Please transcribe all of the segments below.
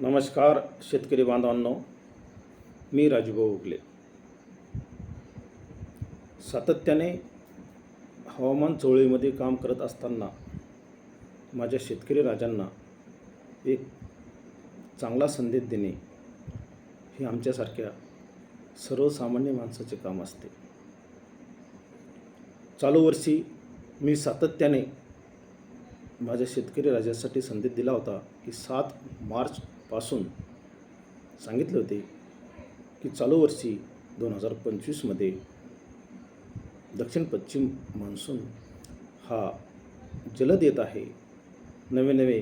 नमस्कार शेतकरी बांधवांनो मी राजूभाऊ उगले. सातत्याने हवामान चवळीमध्ये काम करत असताना माझ्या शेतकरी राजांना एक चांगला संदेश देणे हे आमच्यासारख्या सर्वसामान्य माणसाचे काम असते. चालू वर्षी मी सातत्याने माझ्या शेतकरी राजासाठी संदेश दिला होता की सात मार्च पासून सांगितले होते की चालू वर्षी दोन हजार पंचवीसमध्ये दक्षिण पश्चिम मान्सून हा जलद येत आहे. नवे नवे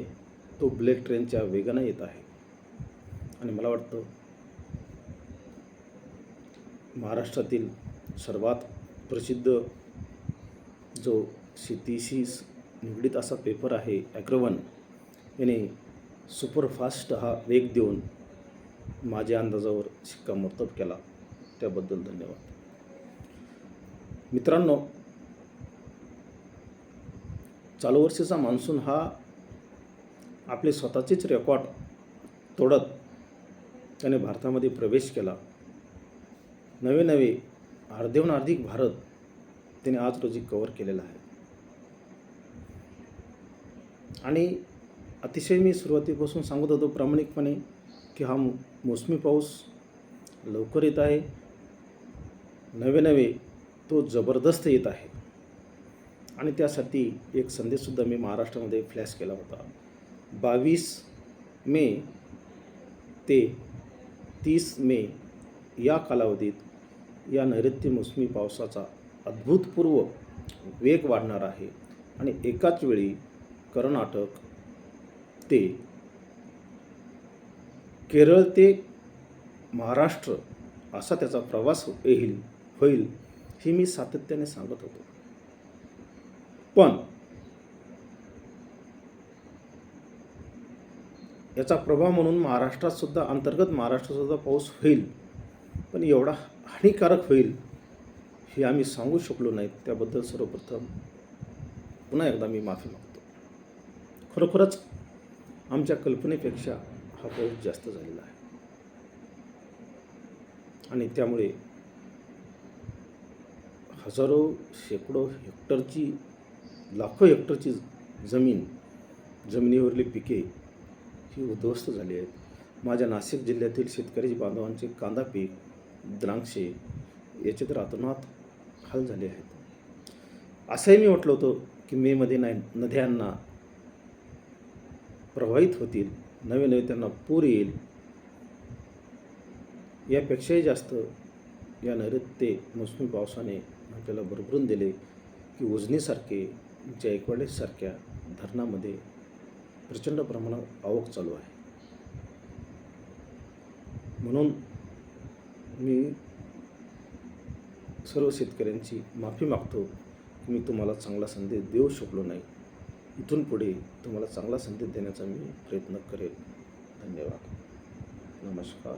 तो ब्लेक ट्रेनच्या वेगानं येत आहे. आणि मला वाटतं महाराष्ट्रातील सर्वात प्रसिद्ध जो शेतीशी निगडीत असा पेपर आहे ॲग्रवन याने सुपरफास्ट हा वेग देऊन माझ्या अंदाजावर शिक्कामोर्तब केला. त्याबद्दल धन्यवाद. मित्रांनो चालू वर्षीचा मान्सून हा आपले स्वतःचेच रेकॉर्ड तोडत त्याने भारतामध्ये प्रवेश केला. नवे नवे अर्ध्याहून अर्धिक भारत त्याने आज रोजी कवर केलेला आहे. आणि अतिशय मी सुरुवातीपासून सांगत होतो प्रामाणिकपणे की हा मोसमी पाऊस लवकर येत आहे. नवे नवे तो जबरदस्त येत आहे. आणि त्यासाठी एक संदेशसुद्धा मी महाराष्ट्रामध्ये फ्लॅश केला होता. बावीस मे ते तीस मे या कालावधीत या नैऋत्य मोसमी पावसाचा अद्भुतपूर्व वेग वाढणार आहे. आणि एकाच वेळी कर्नाटक ते केरळ ते महाराष्ट्र असा त्याचा प्रवास हो- येईल होईल हे मी सातत्याने सांगत होतो. पण याचा प्रभाव म्हणून महाराष्ट्रात सुद्धा अंतर्गत महाराष्ट्रात सुद्धा पाऊस होईल पण एवढा हानिकारक होईल हे आम्ही सांगू शकलो नाहीत त्याबद्दल सर्वप्रथम पुन्हा एकदा मी माफी मागतो. खरोखरच आमच्या कल्पनेपेक्षा हा पाऊस जास्त झालेला आहे. आणि त्यामुळे हजारो शेकडो हेक्टरची लाखो हेक्टरची जमीन जमिनीवरली पिके ही उद्ध्वस्त झाली आहेत. माझ्या नाशिक जिल्ह्यातील शेतकरी बांधवांचे कांदा पीक द्राक्षे याचे तर अतोनात हाल झाले आहेत. असंही मी म्हटलं होतं की मेमध्ये नाही नद्यांना प्रवाहित होतील नवे नवे त्यांना पूर येईल. यापेक्षाही जास्त या नैऋत्य मोसमी पावसाने आपल्याला भरभरून दिले की उजनीसारखे जायकवाडीसारख्या धरणामध्ये प्रचंड प्रमाणात आवक चालू आहे. म्हणून मी सर्व शेतकऱ्यांची माफी मागतो की मी तुम्हाला चांगला संदेश देऊ शकलो नाही. इथून पुढे तुम्हाला चांगला संदेश देण्याचा मी प्रयत्न करेल. धन्यवाद. नमस्कार.